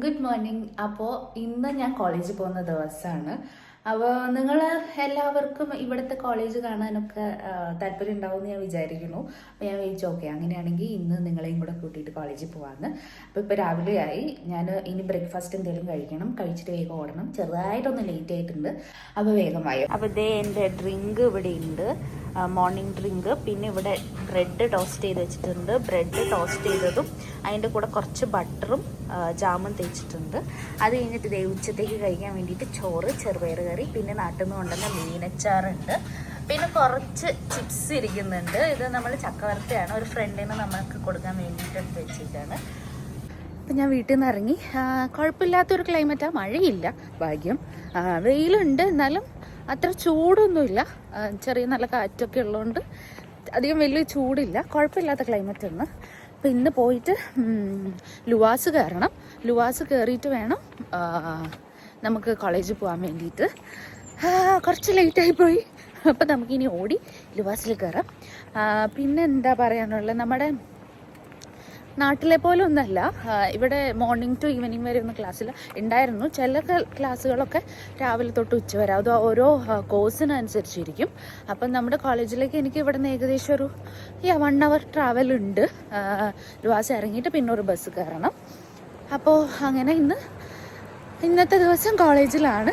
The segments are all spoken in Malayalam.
ഗുഡ് മോർണിംഗ് അപ്പോൾ ഇന്ന് ഞാൻ കോളേജിൽ പോകുന്ന ദിവസമാണ് അപ്പോൾ നിങ്ങൾ എല്ലാവർക്കും ഇവിടുത്തെ കോളേജ് കാണാനൊക്കെ താല്പര്യം ഉണ്ടാവുമെന്ന് ഞാൻ വിചാരിക്കുന്നു. അപ്പോൾ ഞാൻ വിളിച്ചു ഓക്കെ അങ്ങനെയാണെങ്കിൽ ഇന്ന് നിങ്ങളെയും കൂടെ കൂട്ടിയിട്ട് കോളേജിൽ പോകാമെന്ന് അപ്പോൾ ഇപ്പോൾ ആയി ഞാൻ ഇനി ബ്രേക്ക്ഫാസ്റ്റ് എന്തെങ്കിലും കഴിക്കണം. കഴിച്ചിട്ട് വേഗം ഓടണം. ചെറുതായിട്ടൊന്ന് ലേറ്റ് ആയിട്ടുണ്ട്. അപ്പോൾ വേഗമായോ? അപ്പോൾ ഇതേ എന്റെ ഡ്രിങ്ക് ഇവിടെ ഉണ്ട് മോർണിംഗ് ഡ്രിങ്ക് പിന്നെ ഇവിടെ ബ്രെഡ് ടോസ്റ്റ് ചെയ്ത് വെച്ചിട്ടുണ്ട്. ബ്രെഡ് ടോസ്റ്റ് ചെയ്തതും അതിന്റെ കൂടെ കുറച്ച് ബട്ടറും ജാമും തേച്ചിട്ടുണ്ട്. അത് കഴിഞ്ഞിട്ട് ദേ ഉച്ചത്തേക്ക് കഴിക്കാൻ വേണ്ടിയിട്ട് ചോറ് ചെറുപയർ കറി പിന്നെ നാട്ടിൽ നിന്ന് കൊണ്ടുവന്ന മീനച്ചാറുണ്ട്. പിന്നെ കുറച്ച് ചിപ്സ് ഇരിക്കുന്നുണ്ട്. ഇത് നമ്മൾ ചക്കവരത്തയാണ്. ഒരു ഫ്രണ്ടിന് നമുക്ക് കൊടുക്കാൻ വേണ്ടിയിട്ട് എടുത്ത് വെച്ചിട്ടാണ് അപ്പം ഞാൻ വീട്ടിൽ നിന്ന് ഇറങ്ങി. കുഴപ്പമില്ലാത്തൊരു ക്ലൈമറ്റാണ് മഴയില്ല ഭാഗ്യം. വെയിലുണ്ട്. എന്നാലും അത്ര ചൂടൊന്നുമില്ല. ചെറിയ നല്ല കാറ്റൊക്കെ ഉള്ളതുകൊണ്ട് അധികം വലിയ ചൂടില്ല. കുഴപ്പമില്ലാത്ത ക്ലൈമറ്റ് ആണ്. അപ്പം ഇന്ന് പോയിട്ട് ലുവാസ് കയറണം. ലുവാസ് കയറിയിട്ട് വേണം നമുക്ക് കോളേജിൽ പോകാൻ വേണ്ടിയിട്ട്. കുറച്ച് ലേറ്റായി പോയി. അപ്പം നമുക്കിനി ഓടി ലുവാസിൽ കയറാം. പിന്നെ എന്താ പറയാനുള്ളത്? നമ്മുടെ നാട്ടിലെ പോലെ ഒന്നല്ല. ഇവിടെ മോർണിംഗ് ടു ഈവനിങ് വരെ ഒന്നും ക്ലാസ്സിൽ ഉണ്ടായിരുന്നു ചില ക്ലാസ്സുകളൊക്കെ രാവിലെ തൊട്ട് ഉച്ച വരെ. അത് ഓരോ കോഴ്സിനനുസരിച്ചിരിക്കും അപ്പം നമ്മുടെ കോളേജിലേക്ക് എനിക്ക് ഇവിടെ നിന്ന് ഏകദേശം ഒരു യാ വൺ അവർ ട്രാവൽ ഉണ്ട്. ലുവാസ് ഇറങ്ങിയിട്ട് പിന്നെ ഒരു ബസ് കയറണം അപ്പോൾ അങ്ങനെ ഇന്ന് ഇന്നത്തെ ദിവസം കോളേജിലാണ്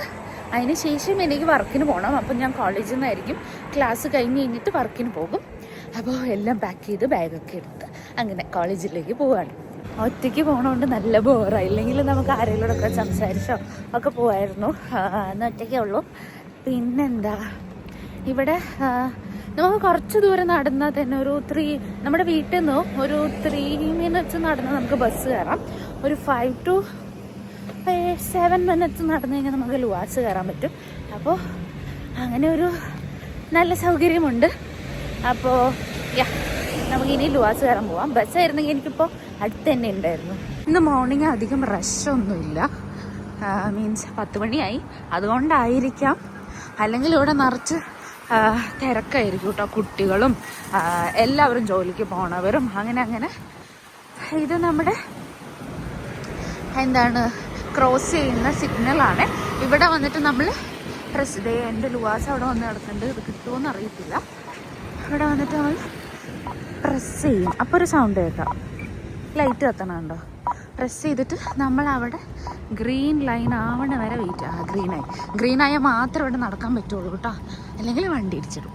അതിന് ശേഷം എനിക്ക് വർക്കിന് പോകണം അപ്പം ഞാൻ കോളേജിൽ നിന്നായിരിക്കും ക്ലാസ് കഴിഞ്ഞ് കഴിഞ്ഞിട്ട് വർക്കിന് പോകും. അപ്പോൾ എല്ലാം പാക്ക് ചെയ്ത് ബാഗൊക്കെ എടുത്ത്. അങ്ങനെ കോളേജിലേക്ക് പോവാണ്. ഒറ്റയ്ക്ക് പോകണോണ്ട് നല്ല ബോറാണ് ഇല്ലെങ്കിൽ നമുക്ക് ആരെങ്കിലോടൊക്കെ സംസാരിച്ചോ ഒക്കെ പോവായിരുന്നു. എന്നാൽ ഒറ്റയ്ക്കേ ഉള്ളൂ. പിന്നെന്താ? ഇവിടെ നമുക്ക് കുറച്ച് ദൂരം നടന്നാൽ തന്നെ ഒരു ത്രീ നമ്മുടെ വീട്ടിൽ നിന്ന് ഒരു ത്രീ മിനിറ്റ്സ് നടന്ന് നമുക്ക് ബസ് കയറാം. ഒരു ഫൈവ് ടു സെവൻ മിനിറ്റ്സ് നടന്നു കഴിഞ്ഞാൽ നമുക്ക് ലുവാസ് കയറാൻ പറ്റും. അപ്പോൾ അങ്ങനെ ഒരു നല്ല സൗകര്യമുണ്ട്. അപ്പോൾ യാ നമുക്കിനി ലുവാസ് കയറാൻ പോവാം. ബസ്സായിരുന്നെങ്കിൽ എനിക്കിപ്പോൾ അടുത്ത് തന്നെ ഉണ്ടായിരുന്നു. ഇന്ന് മോർണിംഗ് അധികം റഷൊന്നുമില്ല മീൻസ് പത്ത് മണിയായി. അതുകൊണ്ടായിരിക്കാം. അല്ലെങ്കിൽ ഇവിടെ നിറച്ച് തിരക്കായിരിക്കും കേട്ടോ കുട്ടികളും എല്ലാവരും ജോലിക്ക് പോണവരും. അങ്ങനെ അങ്ങനെ. ഇത് നമ്മുടെ എന്താണ് ക്രോസ് ചെയ്യുന്ന സിഗ്നലാണ് ഇവിടെ വന്നിട്ട് നമ്മൾ പ്രസ് ദേ എന്റെ ലുവാസ് അവിടെ വന്ന് കിടക്കുന്നുണ്ട്. ഇത് കിട്ടുമോ അറിയത്തില്ല. ഇവിടെ വന്നിട്ട് നമ്മൾ പ്രസ് ചെയ്യും. അപ്പോൾ ഒരു സൗണ്ട് കേൾക്കാം. ലൈറ്റ് കത്തണുണ്ടോ? പ്രസ് ചെയ്തിട്ട് നമ്മൾ അവിടെ ഗ്രീൻ ലൈൻ ആവണ വരെ വെയിറ്റ് ആ. ഗ്രീനായി ഗ്രീൻ ആയാൽ മാത്രമേ ഇവിടെ നടക്കാൻ പറ്റുള്ളൂ കേട്ടോ. അല്ലെങ്കിൽ വണ്ടി ഇടിച്ചിടും.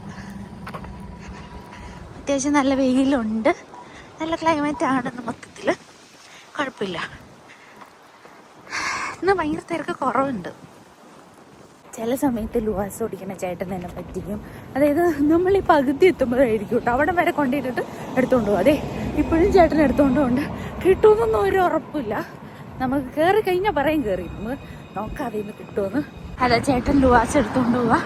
അത്യാവശ്യം നല്ല വെയിലുണ്ട്. നല്ല ക്ലൈമറ്റ് ആണെന്ന് മൊത്തത്തിൽ കുഴപ്പമില്ല. ഇന്ന് ഭയങ്കര തിരക്ക് കുറവുണ്ട്. ചില സമയത്ത് ലുവാസ് ഓടിക്കുന്ന ചേട്ടൻ തന്നെ പറ്റിക്കും. അതായത് നമ്മൾ ഈ പകുതി എത്തുമ്പോഴായിരിക്കും കേട്ടോ അവിടെ വരെ കൊണ്ടിട്ടിട്ട് എടുത്തുകൊണ്ട് പോകും അതെ ഇപ്പോഴും ചേട്ടൻ എടുത്തുകൊണ്ട് കൊണ്ട് കിട്ടുമെന്നൊന്നും ഒരു ഉറപ്പില്ല. നമുക്ക് കയറി കഴിഞ്ഞാൽ പറയും കയറി നമുക്ക് നോക്കാതെ ഇന്ന് കിട്ടുമെന്ന് അല്ല ചേട്ടൻ ലുവാസ് എടുത്തുകൊണ്ട് പോവാ.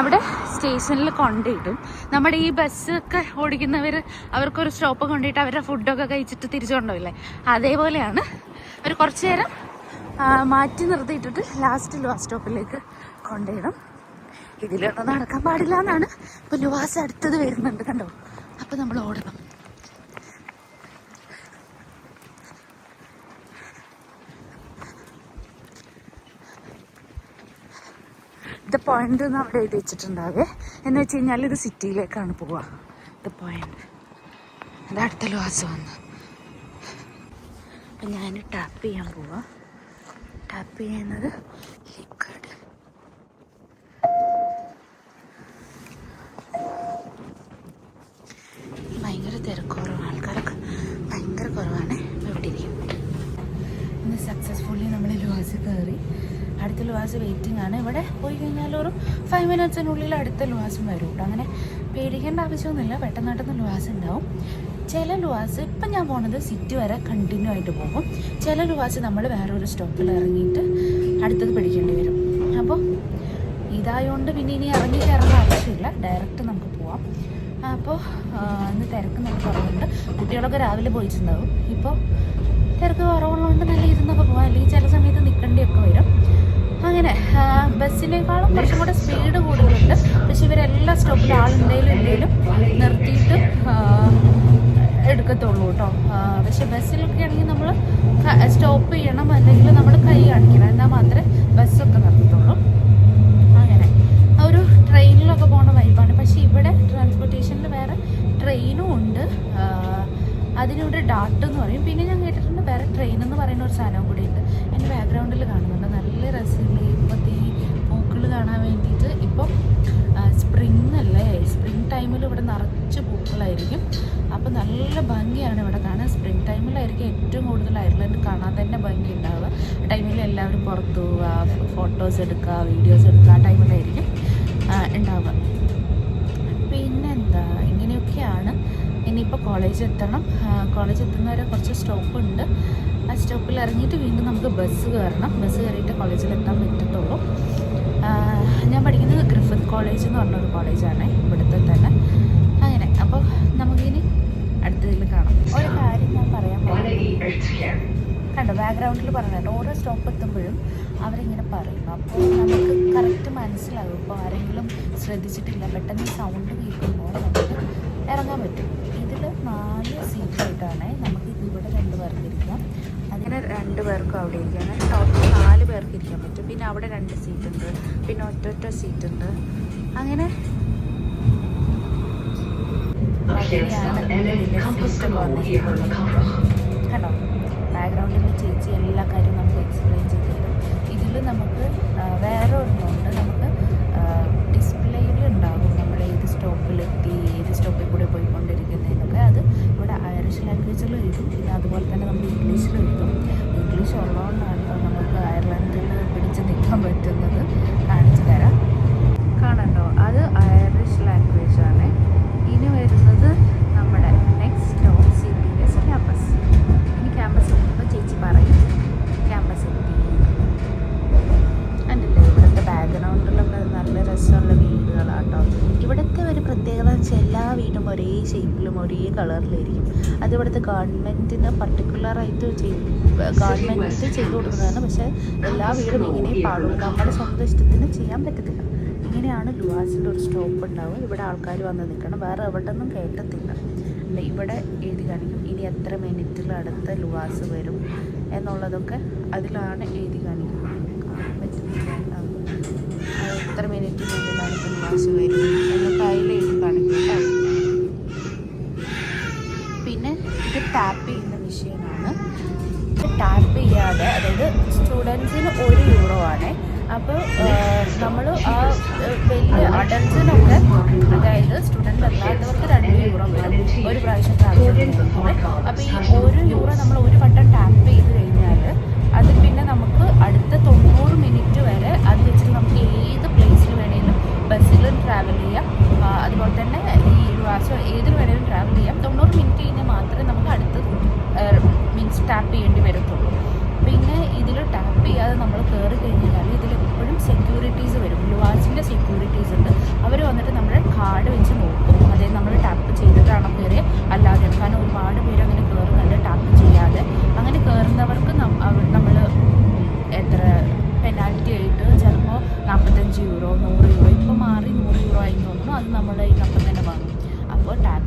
അവിടെ സ്റ്റേഷനിൽ കൊണ്ടിട്ടും നമ്മുടെ ഈ ബസ്സൊക്കെ ഓടിക്കുന്നവർ അവർക്കൊരു സ്റ്റോപ്പ് കൊണ്ടിട്ട് അവരുടെ ഫുഡൊക്കെ കഴിച്ചിട്ട് തിരിച്ചു കൊണ്ടുപോയില്ലേ അതേപോലെയാണ്. അവർ കുറച്ച് നേരം മാറ്റി നിർത്തിയിട്ടിട്ട് ലാസ്റ്റ് ലുവാസ് സ്റ്റോപ്പിലേക്ക് കൊണ്ടുപോയിടും ഇതിലൊന്നും നടക്കാൻ പാടില്ല എന്നാണ് ഇപ്പൊ ലുവാസ് അടുത്തത് വരുന്നുണ്ട് കണ്ടോ? അപ്പൊ നമ്മൾ ഓടണം. ദ പോയിന്റ് എന്ന് അവിടെ എഴുതി വെച്ചിട്ടുണ്ടാവേ. എന്ന് വെച്ച് കഴിഞ്ഞാൽ ഇത് സിറ്റിയിലേക്കാണ് പോവുക. ദ പോയിന്റ് അത് അടുത്ത ലോസ് വന്ന്. അപ്പം ഞാൻ ടാപ്പ് ചെയ്യാൻ പോവാ. ടാപ്പ് ചെയ്യുന്നത് ലിക്വിഡ് ഭയങ്കര തിരക്കുറവാണ് ആൾക്കാരൊക്കെ ഭയങ്കര കുറവാണ് ഇവിടെ ഇരിക്കും ഇന്ന് സക്സസ്ഫുള്ളി നമ്മൾ ലുവാസ് കയറി അടുത്ത ലുവാസ് വെയിറ്റിംഗ് ആണ് ഇവിടെ പോയി കഴിഞ്ഞാൽ ഒരു ഫൈവ് മിനിറ്റ്സിനുള്ളിൽ അടുത്ത ലുവാസും വരും കേട്ടോ അങ്ങനെ പേടിക്കേണ്ട ആവശ്യമൊന്നുമില്ല. പെട്ടെന്നായിട്ടൊന്ന് ലുവാസ് ഉണ്ടാവും. ചില ലുവാസ് ഇപ്പം ഞാൻ പോണത് സിറ്റി വരെ കണ്ടിന്യൂ ആയിട്ട് പോകും. ചില ലുവാസ് നമ്മൾ വേറെ ഒരു സ്റ്റോപ്പിൽ ഇറങ്ങിയിട്ട് അടുത്തത് പിടിക്കേണ്ടി വരും. അപ്പോൾ ഇതായതുകൊണ്ട് പിന്നെ ഇനി ഇറങ്ങി കയറേണ്ട ആവശ്യമില്ല. ഡയറക്റ്റ് നമുക്ക് പോവാം. അപ്പോൾ ഇന്ന് തിരക്ക് നമുക്ക് കുറവുണ്ട്. കുട്ടികളൊക്കെ രാവിലെ പോയിട്ടുണ്ടാവും. ഇപ്പോൾ തിരക്ക് കുറവുള്ളതുകൊണ്ട് നല്ല ഇരുന്നൊക്കെ പോകാം അല്ലെങ്കിൽ ചില സമയത്ത് നിൽക്കേണ്ടിയൊക്കെ വരും. അങ്ങനെ ബസ്സിനേക്കാളും കുറച്ചും കൂടെ സ്പീഡ് കൂടുതലുണ്ട്. പക്ഷെ ഇവരെല്ലാ സ്റ്റോപ്പിലും ആളുണ്ടെങ്കിലും എന്തെങ്കിലും നിർത്തിയിട്ട് എടുക്കത്തുള്ളൂ കേട്ടോ. പക്ഷെ ബസ്സിലൊക്കെ ആണെങ്കിൽ നമ്മൾ സ്റ്റോപ്പ് ചെയ്യണം അല്ലെങ്കിൽ നമ്മൾ കൈ കാണിക്കണം. എന്നാൽ മാത്രമേ ബസ്സൊക്കെ നിർത്തത്തുള്ളൂ. അങ്ങനെ ഒരു ട്രെയിനിലൊക്കെ പോകുന്ന വൈബാണ് പക്ഷേ ഇവിടെ ട്രാൻസ്പോർട്ടേഷനിൽ വേറെ ട്രെയിനും ഉണ്ട്. അതിനിവിടെ ഡാട്ട് എന്ന് പറയും. പിന്നെ ഞാൻ കേട്ടിട്ടുണ്ട് വേറെ ട്രെയിൻ എന്ന് പറയുന്ന ഒരു സാധനവും കൂടി ഉണ്ട്. എന്റെ ബാക്ക്ഗ്രൗണ്ടിൽ കാണുന്നുണ്ട്. നല്ല രസമുള്ള ഇപ്പോഴത്തെ പൂക്കൾ കാണാൻ വേണ്ടിയിട്ട്. ഇപ്പം സ്പ്രിങ് അല്ലേ? സ്പ്രിങ് ടൈമിൽ ഇവിടെ നിറച്ച് പൂക്കളായിരിക്കും. അപ്പോൾ നല്ല ഭംഗിയാണ് ഇവിടെ കാണാൻ. സ്പ്രിങ് ടൈമിലായിരിക്കും ഏറ്റവും കൂടുതൽ അയർലൻഡ് കാണാൻ തന്നെ ഭംഗി ഉണ്ടാവുക. ടൈമിൽ എല്ലാവരും പുറത്തു പോവുക ഫോട്ടോസ് എടുക്കുക വീഡിയോസ് എടുക്കുക ആ ടൈമിലായിരിക്കും ഉണ്ടാവുക. പിന്നെന്താ? ഇങ്ങനെയൊക്കെയാണ് ഇനിയിപ്പോൾ കോളേജ് എത്തണം. കോളേജ് എത്തുന്ന വരെ കുറച്ച് സ്റ്റോപ്പ് ഉണ്ട്. ആ സ്റ്റോപ്പിൽ ഇറങ്ങിയിട്ട് വീണ്ടും നമുക്ക് ബസ് കയറണം. ബസ് കയറിയിട്ട് കോളേജിൽ എത്താൻ പറ്റത്തുള്ളൂ. ഞാൻ പഠിക്കുന്നത് ഗ്രിഫിത്ത് കോളേജ് എന്ന് പറഞ്ഞൊരു കോളേജാണ് ഇവിടുത്തെ തന്നെ. അങ്ങനെ. അപ്പോൾ നമുക്കിനി അടുത്തതിൽ കാണാം. ഒരു കാര്യം ഞാൻ പറയാൻ പോകുന്നത്. കണ്ടോ ബാക്ക്ഗ്രൗണ്ടിൽ പറഞ്ഞിട്ട് ഓരോ സ്റ്റോപ്പ് എത്തുമ്പോഴും അവരിങ്ങനെ പറയും. അപ്പോൾ നമുക്ക് കറക്റ്റ് മനസ്സിലാകും ഇപ്പോൾ ആരെങ്കിലും ശ്രദ്ധിച്ചിട്ടില്ല. പെട്ടെന്ന് സൗണ്ട് കേൾക്കുമ്പോൾ നമുക്ക് ഇറങ്ങാൻ പറ്റും ഇതിൽ നാല് സീറ്റായിട്ടാണ് നമുക്ക് ഇവിടെ രണ്ട് പേർക്ക് ഇരിക്കാം അങ്ങനെ രണ്ട് പേർക്കും അവിടെ ഇരിക്കാം അങ്ങനെ ടോട്ടൽ നാല് പേർക്ക് ഇരിക്കാൻ പറ്റും. പിന്നെ അവിടെ രണ്ട് സീറ്റ് ഉണ്ട് പിന്നെ ഒറ്റൊറ്റ സീറ്റ് ഉണ്ട് അങ്ങനെ കണ്ടോ? ബാക്ക്ഗ്രൗണ്ടിൽ ചേച്ചി എല്ലാ കാര്യവും നമുക്ക് എക്സ്പ്ലെയിൻ ചെയ്ത് തരും ഇതിൽ നമുക്ക് വേറെ ഒരെണ്ണമുണ്ട് നമുക്ക് ഡിസ്പ്ലേയിൽ ഉണ്ടാകും നമ്മൾ ഏത് സ്റ്റോപ്പിലെത്തി ഏത് സ്റ്റോപ്പിൽ കൂടെ പോയിക്കൊണ്ടിരിക്കുന്നതെന്നൊക്കെ. അത് ഇവിടെ ഐറിഷ് ലാംഗ്വേജിൽ എഴുതും പിന്നെ അതുപോലെ തന്നെ ഇംഗ്ലീഷ് ഉള്ളതുകൊണ്ടാണ് നമുക്ക് അയർലൻഡിൽ പിടിച്ച് നിൽക്കാൻ പറ്റുന്നത്. പക്ഷേ എല്ലാ വീടും ഇങ്ങനെ പാടുള്ളൂ. നമ്മുടെ സ്വന്തം ഇഷ്ടത്തിന് ചെയ്യാൻ പറ്റത്തില്ല. ഇങ്ങനെയാണ് ലുവാസിന്റെ ഒരു സ്റ്റോപ്പ് ഉണ്ടാവും ഇവിടെ ആൾക്കാർ വന്ന് നിൽക്കണം. വേറെ എവിടെ നിന്നും കയറ്റത്തില്ല ഇവിടെ എഴുതി കാണിക്കും. ഇനി എത്ര മിനിറ്റിൽ അടുത്ത ലുവാസ് വരും എന്നുള്ളതൊക്കെ അതിലാണ് എഴുതി കാണിക്കുന്നത്. എത്ര മിനിറ്റ് അടുത്ത ലുവാസ് വരും എന്നൊക്കെ അതിൽ എഴുതി പിന്നെ ഇത് ടാപ്പ് ചെയ്യുന്ന മെഷീനാണ്. ടാപ്പ് ചെയ്യാതെ അതായത് സ്റ്റുഡൻസിന് ഒരു യൂറോ ആണ്. അപ്പോൾ നമ്മൾ ആ വലിയ അഡൽസിനൊക്കെ അതായത് സ്റ്റുഡന്റ് അല്ലാത്തവർക്ക് രണ്ട് യൂറോ വരും ഒരു പ്രാവശ്യം ട്രാൻസ്ഫർ അപ്പോൾ ഈ ഒരു യൂറോ നമ്മൾ ഒരു വട്ടം ടാപ്പ് ചെയ്ത് കഴിഞ്ഞാൽ അത് പിന്നെ നമുക്ക് അടുത്ത തൊണ്ണൂറ് മിനിറ്റ് വരെ അത് വെച്ചിട്ട് നമുക്ക്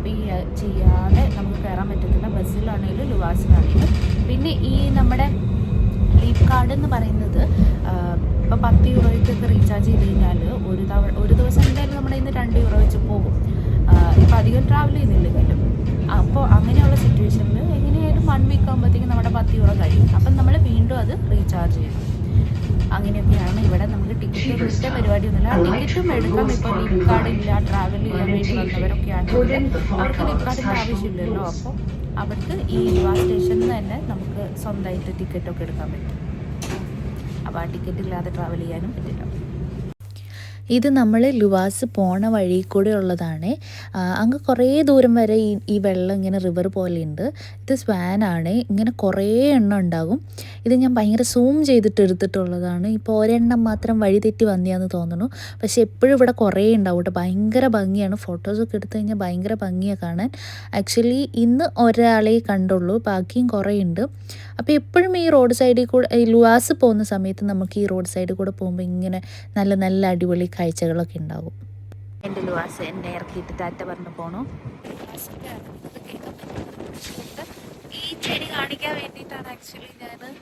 ചെയ്യാ ചെയ്യാതെ നമുക്ക് കയറാൻ പറ്റത്തില്ല. ബസ്സിലാണെങ്കിലും ലുവാസിലാണെങ്കിലും. പിന്നെ ഈ നമ്മുടെ ലീവ് കാർഡ് എന്ന് പറയുന്നത് ഇപ്പോൾ പത്ത് യൂറോയ്ക്കൊക്കെ റീചാർജ് ചെയ്ത് കഴിഞ്ഞാൽ ഒരു തവണ ഒരു ദിവസം എന്തായാലും നമ്മുടെ ഇന്ന് രണ്ട് യൂറോ വെച്ച് പോകും. ഇപ്പം അധികം ട്രാവൽ ചെയ്യുന്നില്ലെങ്കിലും. അപ്പോൾ അങ്ങനെയുള്ള സിറ്റുവേഷനിൽ എങ്ങനെയായാലും വൺ വീക്ക് ആകുമ്പോഴത്തേക്കും നമ്മുടെ പത്ത് യൂറോ കഴിയും. അപ്പം നമ്മൾ വീണ്ടും അത് റീചാർജ് ചെയ്യണം. അങ്ങനെയൊക്കെയാണ് ഇവിടെ നമുക്ക് ടിക്കറ്റ് സിസ്റ്റം പരിപാടിയൊന്നുമില്ല. ടിക്കറ്റും എടുക്കാം. ഇപ്പോൾ ഫ്ലിപ്കാർഡ് കാർഡ് ഇല്ല ട്രാവൽ ചെയ്യാൻ വേണ്ടി വന്നവരൊക്കെ ആണെങ്കിൽ അവർക്ക് ലീവ് കാർഡിന്റെ ആവശ്യമില്ലല്ലോ. അപ്പോൾ അവർക്ക് ഈ യുവാ സ്റ്റേഷനിൽ തന്നെ നമുക്ക് സ്വന്തമായിട്ട് ടിക്കറ്റൊക്കെ എടുക്കാൻ പറ്റും. അപ്പോൾ ആ ടിക്കറ്റ് ഇല്ലാതെ ട്രാവൽ ചെയ്യാനും പറ്റില്ല. ഇത് നമ്മൾ ലുവാസ് പോണ വഴി കൂടെ ഉള്ളതാണ്. അങ്ങ് കുറേ ദൂരം വരെ ഈ ഈ വെള്ളം ഇങ്ങനെ റിവർ പോലെയുണ്ട്. ഇത് സ്വാനാണ് ഇങ്ങനെ കുറേ എണ്ണം ഉണ്ടാകും. ഇത് ഞാൻ ഭയങ്കര സൂം ചെയ്തിട്ട് എടുത്തിട്ടുള്ളതാണ്. ഇപ്പോൾ ഒരെണ്ണം മാത്രം വഴി തെറ്റി വന്നിയാന്ന് തോന്നുന്നു. പക്ഷേ എപ്പോഴും ഇവിടെ കുറേ ഉണ്ടാവും കേട്ടോ ഭയങ്കര ഭംഗിയാണ്. ഫോട്ടോസൊക്കെ എടുത്തു കഴിഞ്ഞാൽ ഭയങ്കര ഭംഗിയാണ് കാണാൻ. ആക്ച്വലി ഇന്ന് ഒരാളെ കണ്ടുള്ളൂ. ബാക്കിയും കുറേ ഉണ്ട്. അപ്പോൾ എപ്പോഴും ഈ റോഡ് സൈഡിൽ കൂടെ ഈ ലുവാസ് പോകുന്ന സമയത്ത് നമുക്ക് ഈ റോഡ് സൈഡിൽ കൂടെ പോകുമ്പോൾ ഇങ്ങനെ നല്ല നല്ല അടിപൊളി കാഴ്ചകളൊക്കെ ഉണ്ടാകും എന്റെ ലുവാസ് എന്നെ ഇറക്കിയിട്ട് ടാറ്റ പറഞ്ഞു പോണു. ഈ ചെടി കാണിക്കാൻ വേണ്ടിയിട്ടാണ് ആക്ച്വലി ഞാൻ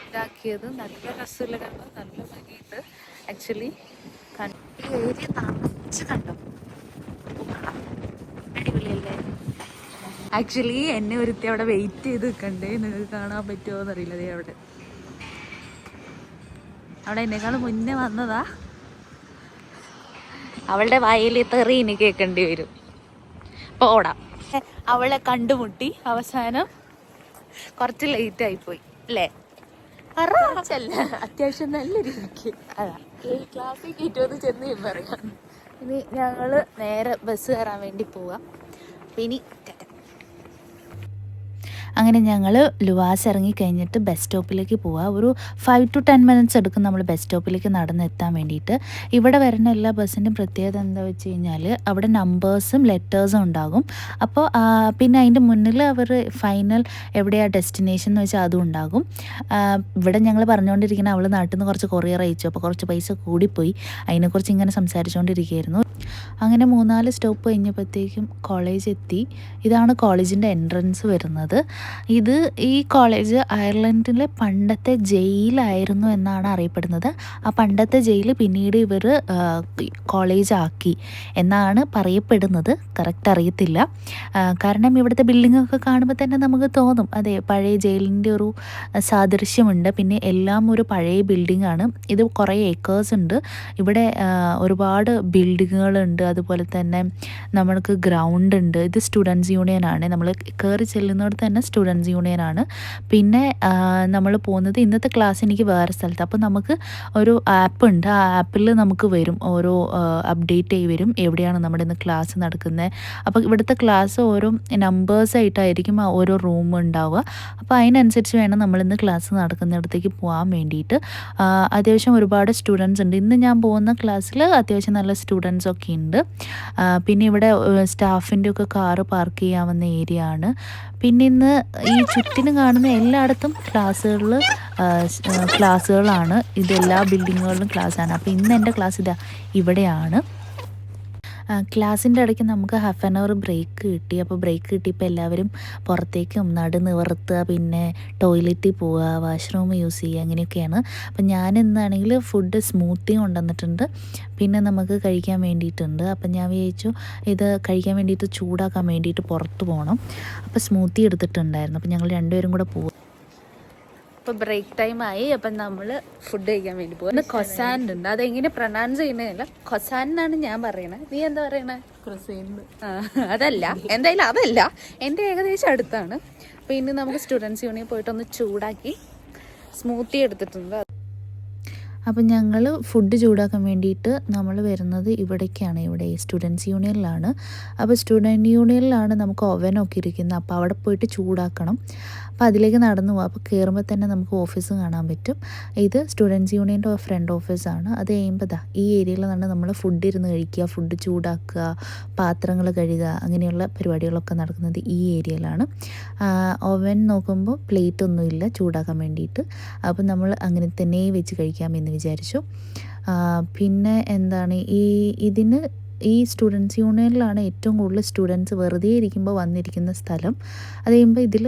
ഇതാക്കിയത്. നല്ല രസമില്ല കണ്ടോ. നല്ല ഭംഗിയുണ്ട്. ആക്ച്വലി ഈ ഏരിയ നിറച്ച് കണ്ടോ. അടിപൊളിയല്ലേ? ആക്ച്വലി എന്നെ ഒരുത്തി അവിടെ വെയിറ്റ് ചെയ്ത് നിൽക്കണ്ടേ നിങ്ങൾക്ക് കാണാൻ പറ്റുമോ എന്നറിയില്ല. ദേ അവിടെ. അവിടെ എന്നെക്കാളും മുന്നേ വന്നതാ. അവളുടെ വായിൽ തെറി ഇനി കേൾക്കേണ്ടി വരും. പോടാം അവളെ കണ്ടുമുട്ടി. അവസാനം കുറച്ച് ലേറ്റ് ആയിപ്പോയി അല്ലേ? അത്യാവശ്യം നല്ല രീതിക്ക്. അതാ. ക്ലാസ്സിൽ കയറ്റുമെന്ന് ചെന്ന് പറയാം. ഇനി ഞങ്ങൾ നേരെ ബസ് കയറാൻ വേണ്ടി പോവാം. ഇനി. അങ്ങനെ ഞങ്ങൾ ലുവാസ് ഇറങ്ങിക്കഴിഞ്ഞിട്ട് ബസ് സ്റ്റോപ്പിലേക്ക് പോവുക ഒരു ഫൈവ് ടു ടെൻ മിനിറ്റ്സ് എടുക്കും നമ്മൾ ബസ് സ്റ്റോപ്പിലേക്ക് നടന്നെത്താൻ വേണ്ടിയിട്ട്. ഇവിടെ വരുന്ന എല്ലാ ബസ്സിന്റെയും പ്രത്യേകത എന്താ വെച്ച് കഴിഞ്ഞാൽ അവിടെ നമ്പേഴ്സും ലെറ്റേഴ്സും ഉണ്ടാകും. അപ്പോൾ പിന്നെ അതിന്റെ മുന്നിൽ അവർ ഫൈനൽ എവിടെയാണ് ഡെസ്റ്റിനേഷൻ എന്ന് വെച്ചാൽ അതും ഉണ്ടാകും. ഇവിടെ ഞങ്ങൾ പറഞ്ഞുകൊണ്ടിരിക്കുന്ന അവൾ നാട്ടിൽ നിന്ന് കുറച്ച് കൊറിയർ അയച്ചു. അപ്പോൾ കുറച്ച് പൈസ കൂടിപ്പോയി. അതിനെക്കുറിച്ച് ഇങ്ങനെ സംസാരിച്ചുകൊണ്ടിരിക്കുകയായിരുന്നു. അങ്ങനെ മൂന്നാൽ സ്റ്റോപ്പ് കഴിഞ്ഞപ്പോഴത്തേക്കും കോളേജ് എത്തി. ഇതാണ് കോളേജിന്റെ എൻട്രൻസ് വരുന്നത്. ഇത് ഈ കോളേജ് അയർലൻഡിലെ പണ്ടത്തെ ജയിലായിരുന്നു എന്നാണ് അറിയപ്പെടുന്നത്. ആ പണ്ടത്തെ ജയിൽ പിന്നീട് ഇവർ കോളേജ് ആക്കി എന്നാണ് പറയപ്പെടുന്നത്. കറക്റ്റ് അറിയത്തില്ല. കാരണം ഇവിടുത്തെ ബിൽഡിങ്ങൊക്കെ കാണുമ്പോൾ തന്നെ നമുക്ക് തോന്നും. അതെ പഴയ ജയിലിന്റെ ഒരു സാദൃശ്യമുണ്ട്. പിന്നെ എല്ലാം ഒരു പഴയ ബിൽഡിംഗ് ആണ്. ഇത് കുറേ ഏക്കേഴ്സ് ഉണ്ട്. ഇവിടെ ഒരുപാട് ബിൽഡിങ്ങുകളുണ്ട് അതുപോലെ തന്നെ നമ്മൾക്ക് ഗ്രൗണ്ട് ഉണ്ട്. ഇത് സ്റ്റുഡൻസ് യൂണിയൻ ആണ്. നമ്മൾ കയറി ചെല്ലുന്നിടത്ത് തന്നെ സ്റ്റുഡൻസ് യൂണിയൻ ആണ്. പിന്നെ നമ്മൾ പോകുന്നത് ഇന്നത്തെ ക്ലാസ് എനിക്ക് വേറെ സ്ഥലത്ത്. അപ്പോൾ നമുക്ക് ഒരു ആപ്പ് ഉണ്ട്. ആ ആപ്പിൽ നമുക്ക് വരും. ഓരോ അപ്ഡേറ്റ് ആയി വരും. എവിടെയാണ് നമ്മുടെ ഇന്ന് ക്ലാസ് നടക്കുന്നത് അപ്പോൾ ഇവിടുത്തെ ക്ലാസ് ഓരോ നമ്പേഴ്സ് ആയിട്ടായിരിക്കും ഓരോ റൂം ഉണ്ടാവുക. അപ്പോൾ അതിനനുസരിച്ച് വേണം നമ്മൾ നമ്മളിന്ന് ക്ലാസ് നടക്കുന്നിടത്തേക്ക് പോകാൻ വേണ്ടിയിട്ട്. അത്യാവശ്യം ഒരുപാട് സ്റ്റുഡൻസ് ഉണ്ട്. ഇന്ന് ഞാൻ പോകുന്ന ക്ലാസ്സിൽ അത്യാവശ്യം നല്ല സ്റ്റുഡൻസ് ഒക്കെ ഉണ്ട്. പിന്നെ ഇവിടെ സ്റ്റാഫിന്റെ ഒക്കെ കാറ് പാർക്ക് ചെയ്യാവുന്ന ഏരിയ ആണ്. പിന്നെ ഇന്ന് ഈ ചുറ്റിനും കാണുന്ന എല്ലായിടത്തും ക്ലാസ്സുകളിൽ ക്ലാസ്സുകളാണ്. ഇത് എല്ലാ ബിൽഡിങ്ങുകളിലും ക്ലാസ്സാണ്. അപ്പോൾ ഇന്ന് എന്റെ ക്ലാസ് ഇതാ ഇവിടെയാണ്. ക്ലാസ്സിന്റെ ഇടയ്ക്ക് നമുക്ക് ഹാഫ് ആൻ അവർ ബ്രേക്ക് കിട്ടി. അപ്പോൾ ബ്രേക്ക് കിട്ടിയപ്പോൾ എല്ലാവരും പുറത്തേക്കും നട നിവർത്തുക പിന്നെ ടോയ്ലറ്റിൽ പോവുക വാഷ്റൂം യൂസ് ചെയ്യുക അങ്ങനെയൊക്കെയാണ്. അപ്പം ഞാൻ എന്താണെങ്കിൽ ഫുഡ് സ്മൂത്തി കൊണ്ടുവന്നിട്ടുണ്ട്. പിന്നെ നമുക്ക് കഴിക്കാൻ വേണ്ടിയിട്ടുണ്ട്. അപ്പം ഞാൻ വിചാരിച്ചു ഇത് കഴിക്കാൻ വേണ്ടിയിട്ട് ചൂടാക്കാൻ വേണ്ടിയിട്ട് പുറത്ത് പോകണം അപ്പോൾ സ്മൂത്തി എടുത്തിട്ടുണ്ടായിരുന്നു. അപ്പം ഞങ്ങൾ രണ്ടുപേരും കൂടെ പോകും ഇപ്പൊ ബ്രേക്ക് ടൈം ആയി. അപ്പം നമ്മൾ ഫുഡ് കഴിക്കാൻ വേണ്ടി പോകുന്നത് കൊസാൻ ഉണ്ട്. അതെങ്ങനെ പ്രൊണൗൺസ് ചെയ്യുന്നതല്ല കൊസാൻ എന്നാണ് ഞാൻ പറയണേ. നീ എന്താ പറയണേ? അതല്ല. എന്തായാലും അതല്ല. എന്റെ ഏകദേശം അടുത്താണ്. അപ്പോൾ ഇനി നമുക്ക് സ്റ്റുഡൻസ് യൂണിയൻ പോയിട്ട് ഒന്ന് ചൂടാക്കി സ്മൂത്തി എടുത്തിട്ടുണ്ട്. അപ്പം ഞങ്ങൾ ഫുഡ് ചൂടാക്കാൻ വേണ്ടിയിട്ട് നമ്മൾ വരുന്നത് ഇവിടേക്കാണ്. ഇവിടെ സ്റ്റുഡൻസ് യൂണിയനിലാണ് അപ്പോൾ സ്റ്റുഡന്റ് യൂണിയനിലാണ് നമുക്ക് ഓവനൊക്കെ ഇരിക്കുന്നത്. അപ്പോൾ അവിടെ പോയിട്ട് ചൂടാക്കണം. അപ്പോൾ അതിലേക്ക് നടന്നു പോകാം അപ്പോൾ കയറുമ്പോൾ തന്നെ നമുക്ക് ഓഫീസ് കാണാൻ പറ്റും. ഇത് സ്റ്റുഡൻസ് യൂണിയന്റെ ഫ്രണ്ട് ഓഫീസാണ് അത് കഴിയുമ്പോൾ ഈ ഏരിയയിൽ നിന്നാണ് നമ്മൾ ഫുഡ് ഇരുന്ന് കഴിക്കുക ഫുഡ് ചൂടാക്കുക പാത്രങ്ങൾ കഴുകുക അങ്ങനെയുള്ള പരിപാടികളൊക്കെ നടക്കുന്നത് ഈ ഏരിയയിലാണ് ഓവൻ നോക്കുമ്പോൾ പ്ലേറ്റ് ഒന്നുമില്ല ചൂടാക്കാൻ വേണ്ടിയിട്ട്. അപ്പോൾ നമ്മൾ അങ്ങനെ തന്നെ വെച്ച് കഴിക്കാമെന്ന് വിചാരിച്ചു. പിന്നെ എന്താണ് ഈ ഇതിന് ഈ സ്റ്റുഡൻസ് യൂണിയനിലാണ് ഏറ്റവും കൂടുതൽ സ്റ്റുഡൻസ് വെറുതെ ഇരിക്കുമ്പോൾ വന്നിരിക്കുന്ന സ്ഥലം. അത് കഴിയുമ്പോൾ ഇതിൽ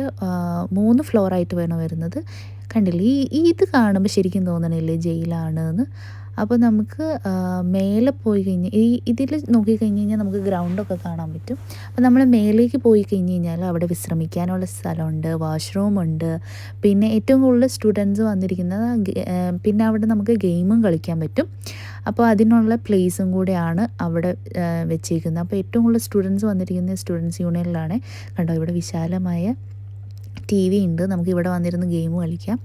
മൂന്ന് ഫ്ലോറായിട്ട് വേണം വരുന്നത്. കണ്ടില്ലേ? ഈ ഇത് കാണുമ്പോൾ ശരിക്കും തോന്നണില്ലേ? ജയിലാണ് എന്ന് അപ്പോൾ നമുക്ക് മേലെ പോയി കഴിഞ്ഞ് ഈ ഇതിൽ നോക്കിക്കഴിഞ്ഞ് കഴിഞ്ഞാൽ നമുക്ക് ഗ്രൗണ്ടൊക്കെ കാണാൻ പറ്റും. അപ്പോൾ നമ്മൾ മേലേക്ക് പോയി കഴിഞ്ഞ് കഴിഞ്ഞാൽ അവിടെ വിശ്രമിക്കാനുള്ള സ്ഥലമുണ്ട് വാഷ്റൂമുണ്ട് പിന്നെ ഏറ്റവും കൂടുതൽ സ്റ്റുഡൻസ് വന്നിരിക്കുന്നത് പിന്നെ അവിടെ നമുക്ക് ഗെയിമും കളിക്കാൻ പറ്റും. അപ്പോൾ അതിനുള്ള പ്ലേസും കൂടെയാണ് അവിടെ വെച്ചിരിക്കുന്നത്. അപ്പോൾ ഏറ്റവും കൂടുതൽ സ്റ്റുഡൻസ് വന്നിരിക്കുന്ന സ്റ്റുഡൻസ് യൂണിയനിലാണ് കണ്ടോ ഇവിടെ വിശാലമായ ടി വി ഉണ്ട്. നമുക്ക് ഇവിടെ വന്നിരുന്ന് ഗെയിം കളിക്കാം.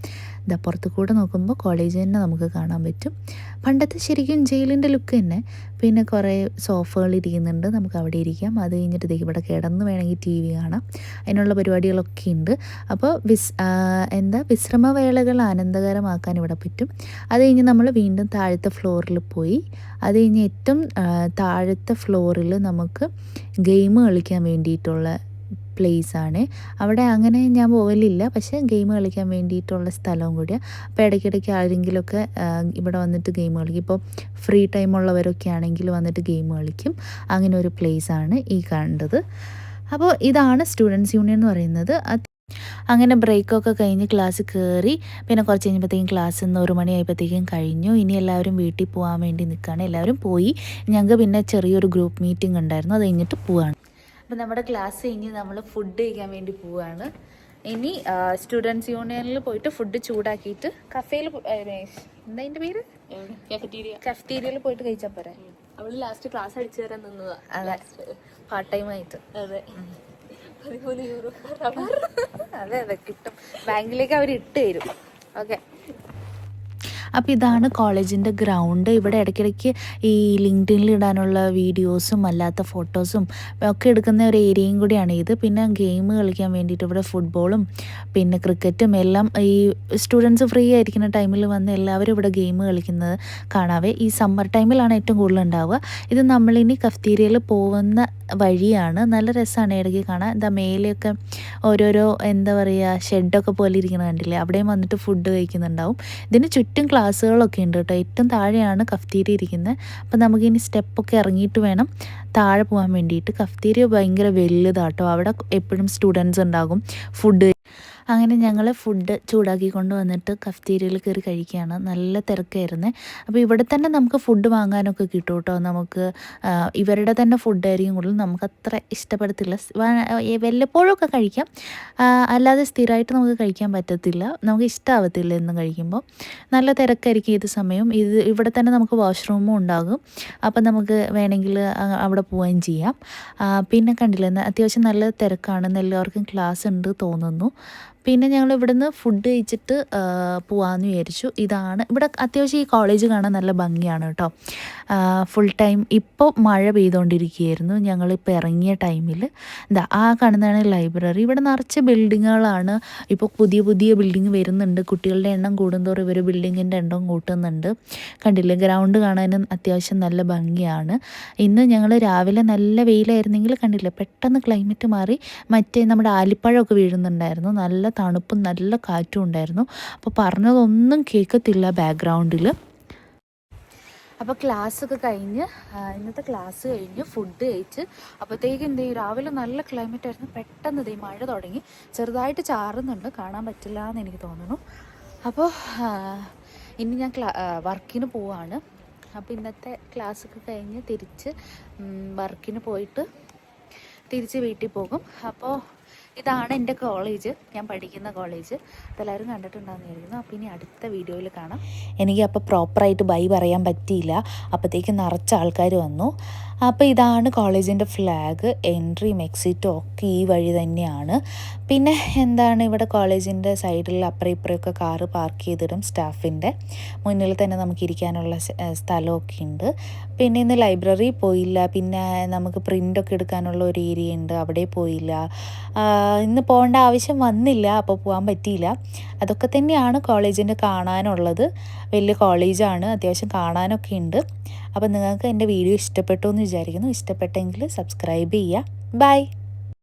ഇതാ പുറത്ത് കൂടെ നോക്കുമ്പോൾ കോളേജ് തന്നെ നമുക്ക് കാണാൻ പറ്റും. പണ്ടത്തെ ശരിക്കും ജയിലിന്റെ ലുക്ക് തന്നെ. പിന്നെ കുറേ സോഫകൾ ഇരിക്കുന്നുണ്ട് നമുക്ക് അവിടെ ഇരിക്കാം. അത് കഴിഞ്ഞിട്ട് ഇവിടെ കിടന്ന് വേണമെങ്കിൽ ടി വി കാണാം. അതിനുള്ള പരിപാടികളൊക്കെ ഉണ്ട്. അപ്പോൾ വിസ് എന്താ വിശ്രമവേളകൾ ആനന്ദകരമാക്കാൻ ഇവിടെ പറ്റും. അത് കഴിഞ്ഞ് നമ്മൾ വീണ്ടും താഴത്തെ ഫ്ലോറിൽ പോയി. അത് കഴിഞ്ഞ് ഏറ്റവും താഴത്തെ ഫ്ലോറിൽ നമുക്ക് ഗെയിം കളിക്കാൻ വേണ്ടിയിട്ടുള്ള പ്ലേസ് ആണ്. അവിടെ അങ്ങനെ ഞാൻ പോകലില്ല പക്ഷേ ഗെയിം കളിക്കാൻ വേണ്ടിയിട്ടുള്ള സ്ഥലവും കൂടിയാണ് അപ്പോൾ ഇടയ്ക്കിടയ്ക്ക് ആരെങ്കിലുമൊക്കെ ഇവിടെ വന്നിട്ട് ഗെയിം കളിക്കും. ഇപ്പോൾ ഫ്രീ ടൈം ഉള്ളവരൊക്കെ ആണെങ്കിൽ വന്നിട്ട് ഗെയിം കളിക്കും. അങ്ങനെ ഒരു പ്ലേസ് ആണ് ഈ കണ്ടത്. അപ്പോൾ ഇതാണ് സ്റ്റുഡൻസ് യൂണിയൻ എന്ന് പറയുന്നത്. അങ്ങനെ ബ്രേക്കൊക്കെ കഴിഞ്ഞ് ക്ലാസ് കയറി പിന്നെ കുറച്ച് കഴിഞ്ഞപ്പോഴത്തേക്കും ക്ലാസ് ഇന്ന് ഒരു മണിയായപ്പോഴത്തേക്കും കഴിഞ്ഞു. ഇനി എല്ലാവരും വീട്ടിൽ പോകാൻ വേണ്ടി നിൽക്കുകയാണ്. എല്ലാവരും പോയി. ഞങ്ങൾക്ക് പിന്നെ ചെറിയൊരു ഗ്രൂപ്പ് മീറ്റിംഗ് ഉണ്ടായിരുന്നു. അത് കഴിഞ്ഞിട്ട് പോവാണ്. അപ്പം നമ്മുടെ ക്ലാസ് കഴിഞ്ഞ് നമ്മൾ ഫുഡ് കഴിക്കാൻ വേണ്ടി പോവുകയാണ് ഇനി സ്റ്റുഡൻസ് യൂണിയനിൽ പോയിട്ട് ഫുഡ് ചൂടാക്കിയിട്ട് കഫേയിൽ എന്താ അതിന്റെ പേര്? കാഫറ്റീരിയ കഫ്റ്റീരിയയിൽ പോയിട്ട് കഴിച്ചാൽ പോരെ. അവൾ ലാസ്റ്റ് ക്ലാസ് അടിച്ചു തരാൻ നിന്നതാ. അതെ. പാർട്ട് ടൈം ആയിട്ട്. അതെ. അതെ അതെ കിട്ടും. ബാങ്കിലേക്ക് അവർ ഇട്ട് തരും. ഓക്കെ അപ്പോൾ ഇതാണ് കോളേജിന്റെ ഗ്രൗണ്ട്. ഇവിടെ ഇടയ്ക്കിടയ്ക്ക് ഈ ലിങ്ക്ഡിനിൽ ഇടാനുള്ള വീഡിയോസും അല്ലാത്ത ഫോട്ടോസും ഒക്കെ എടുക്കുന്ന ഒരു ഏരിയയും കൂടിയാണ് ഇത്. പിന്നെ ഗെയിം കളിക്കാൻ വേണ്ടിയിട്ട് ഇവിടെ ഫുട്ബോളും പിന്നെ ക്രിക്കറ്റും എല്ലാം ഈ സ്റ്റുഡൻസ് ഫ്രീ ആയിരിക്കുന്ന ടൈമിൽ വന്ന് എല്ലാവരും ഇവിടെ ഗെയിം കളിക്കുന്നത് കാണാവേ. ഈ സമ്മർ ടൈമിലാണ് ഏറ്റവും കൂടുതൽ ഉണ്ടാവുക. ഇത് നമ്മളിനി കഫ്തീരിയയിൽ പോകുന്ന വഴിയാണ്. നല്ല രസമാണ് ഇടയ്ക്ക് കാണാൻ. എന്താ മേലെയൊക്കെ ഓരോരോ എന്താ പറയുക ഷെഡൊക്കെ പോലെ ഇരിക്കുന്നത് കണ്ടില്ലേ? അവിടെയും വന്നിട്ട് ഫുഡ് കഴിക്കുന്നുണ്ടാവും. ഇതിന് ചുറ്റും ക്ലാസ്സുകളൊക്കെ ഉണ്ട് കേട്ടോ. ഏറ്റവും താഴെയാണ് കഫ്തീരി ഇരിക്കുന്നത് അപ്പം നമുക്കിനി സ്റ്റെപ്പൊക്കെ ഇറങ്ങിയിട്ട് വേണം താഴെ പോകാൻ വേണ്ടിയിട്ട്. കഫ്തീരി ഭയങ്കര വലുതാട്ടോ. അവിടെ എപ്പോഴും സ്റ്റുഡൻസ് ഉണ്ടാകും. ഫുഡ് അങ്ങനെ ഞങ്ങൾ ഫുഡ് ചൂടാക്കി കൊണ്ട് വന്നിട്ട് കഫ്തീരിയയിൽ കയറി കഴിക്കുകയാണ്. നല്ല തിരക്കായിരുന്നു. അപ്പോൾ ഇവിടെ തന്നെ നമുക്ക് ഫുഡ് വാങ്ങാനൊക്കെ കിട്ടും കേട്ടോ. നമുക്ക് ഇവരുടെ തന്നെ ഫുഡായിരിക്കും കൂടുതൽ നമുക്ക് അത്ര ഇഷ്ടപ്പെടത്തില്ല. വല്ലപ്പോഴൊക്കെ കഴിക്കാം. അല്ലാതെ സ്ഥിരമായിട്ട് നമുക്ക് കഴിക്കാൻ പറ്റത്തില്ല. നമുക്ക് ഇഷ്ടമാവത്തില്ല എന്നും കഴിക്കുമ്പോൾ നല്ല തിരക്കായിരിക്കും ഏത് സമയവും. ഇത് ഇവിടെ തന്നെ നമുക്ക് വാഷ്റൂമും ഉണ്ടാകും. അപ്പം നമുക്ക് വേണമെങ്കിൽ അവിടെ പോവുകയും ചെയ്യാം. പിന്നെ കണ്ടില്ല അത്യാവശ്യം നല്ല തിരക്കാണ് എല്ലാവർക്കും ക്ലാസ് ഉണ്ട് തോന്നുന്നു. പിന്നെ ഞങ്ങൾ ഇവിടുന്ന് ഫുഡ് കഴിച്ചിട്ട് പോവാന്ന് വിചാരിച്ചു. ഇതാണ്. ഇവിടെ അത്യാവശ്യം ഈ കോളേജ് കാണാൻ നല്ല ഭംഗിയാണ് കേട്ടോ ഫുൾ ടൈം ഇപ്പോൾ മഴ പെയ്തുകൊണ്ടിരിക്കുകയായിരുന്നു ഞങ്ങളിപ്പോൾ ഇറങ്ങിയ ടൈമിൽ ഇതാ ആ കാണുന്നതാണ് ലൈബ്രറി ഇവിടെ നിറച്ച് ബിൽഡിങ്ങുകളാണ് ഇപ്പോൾ പുതിയ പുതിയ ബിൽഡിങ് വരുന്നുണ്ട്. കുട്ടികളുടെ എണ്ണം കൂടുന്തോറും ഇവർ ബിൽഡിങ്ങിന്റെ എണ്ണം കൂട്ടുന്നുണ്ട്. കണ്ടില്ലേ? ഗ്രൗണ്ട് കാണാനും അത്യാവശ്യം നല്ല ഭംഗിയാണ്. ഇന്ന് ഞങ്ങൾ രാവിലെ നല്ല വെയിലായിരുന്നെങ്കിൽ കണ്ടില്ലേ? പെട്ടെന്ന് ക്ലൈമറ്റ് മാറി. മറ്റേ നമ്മുടെ ആലിപ്പഴമൊക്കെ വീഴുന്നുണ്ടായിരുന്നു. നല്ല തണുപ്പും നല്ല കാറ്റും ഉണ്ടായിരുന്നു. അപ്പോൾ പറഞ്ഞതൊന്നും കേൾക്കത്തില്ല ബാക്ക്ഗ്രൗണ്ടിൽ അപ്പോൾ ക്ലാസ് ഒക്കെ കഴിഞ്ഞ് ഇന്നത്തെ ക്ലാസ് കഴിഞ്ഞ് ഫുഡ് കഴിച്ച് അപ്പോഴത്തേക്കും എന്ത് ചെയ്യും? രാവിലെ നല്ല ക്ലൈമറ്റ് ആയിരുന്നു. പെട്ടെന്ന് ദേ മഴ തുടങ്ങി. ചെറുതായിട്ട് ചാറുന്നുണ്ട്. കാണാൻ പറ്റില്ല എന്ന് എനിക്ക് തോന്നുന്നു. അപ്പോൾ ഇനി ഞാൻ ക്ലാ വർക്കിന് പോവാണ്. അപ്പോൾ ഇന്നത്തെ ക്ലാസ് ഒക്കെ കഴിഞ്ഞ് തിരിച്ച് വർക്കിന് പോയിട്ട് തിരിച്ച് വീട്ടിൽ പോകും. അപ്പോൾ ഇതാണ് എന്റെ കോളേജ്. ഞാൻ പഠിക്കുന്ന കോളേജ്. അതെല്ലാവരും കണ്ടിട്ടുണ്ടാകുന്ന വിചാരിക്കുന്നു. അപ്പോൾ ഇനി അടുത്ത വീഡിയോയിൽ കാണാം. എനിക്ക് അപ്പോൾ പ്രോപ്പറായിട്ട് ബൈ പറയാൻ പറ്റിയില്ല. അപ്പോഴത്തേക്ക് നിറച്ച ആൾക്കാർ വന്നു. അപ്പോൾ ഇതാണ് കോളേജിന്റെ ഫ്ലാഗ് എൻട്രിയും എക്സിറ്റും ഒക്കെ ഈ വഴി തന്നെയാണ്. പിന്നെ എന്താണ് ഇവിടെ കോളേജിന്റെ സൈഡിൽ അപ്പുറം ഇപ്പുറമൊക്കെ കാറ് പാർക്ക് ചെയ്തിടും സ്റ്റാഫിന്റെ മുന്നിൽ തന്നെ നമുക്ക് ഇരിക്കാനുള്ള സ്ഥലമൊക്കെ ഉണ്ട്. പിന്നെ ഇന്ന് ലൈബ്രറി പോയില്ല. പിന്നെ നമുക്ക് പ്രിന്റൊക്കെ എടുക്കാനുള്ള ഒരു ഏരിയ ഉണ്ട്. അവിടെ പോയില്ല. ഇന്ന് പോകേണ്ട ആവശ്യം വന്നില്ല. അപ്പോൾ പോകാൻ പറ്റിയില്ല. അതൊക്കെ തന്നെയാണ് കോളേജിന്റെ കാണാനുള്ളത്. വലിയ കോളേജാണ് അത്യാവശ്യം കാണാനൊക്കെ ഉണ്ട്. അപ്പോൾ നിങ്ങൾക്ക് എന്റെ വീഡിയോ ഇഷ്ടപ്പെട്ടു എന്ന് വിചാരിക്കുന്നു. ഇഷ്ടപ്പെട്ടെങ്കിൽ സബ്സ്ക്രൈബ് ചെയ്യുക. ബൈ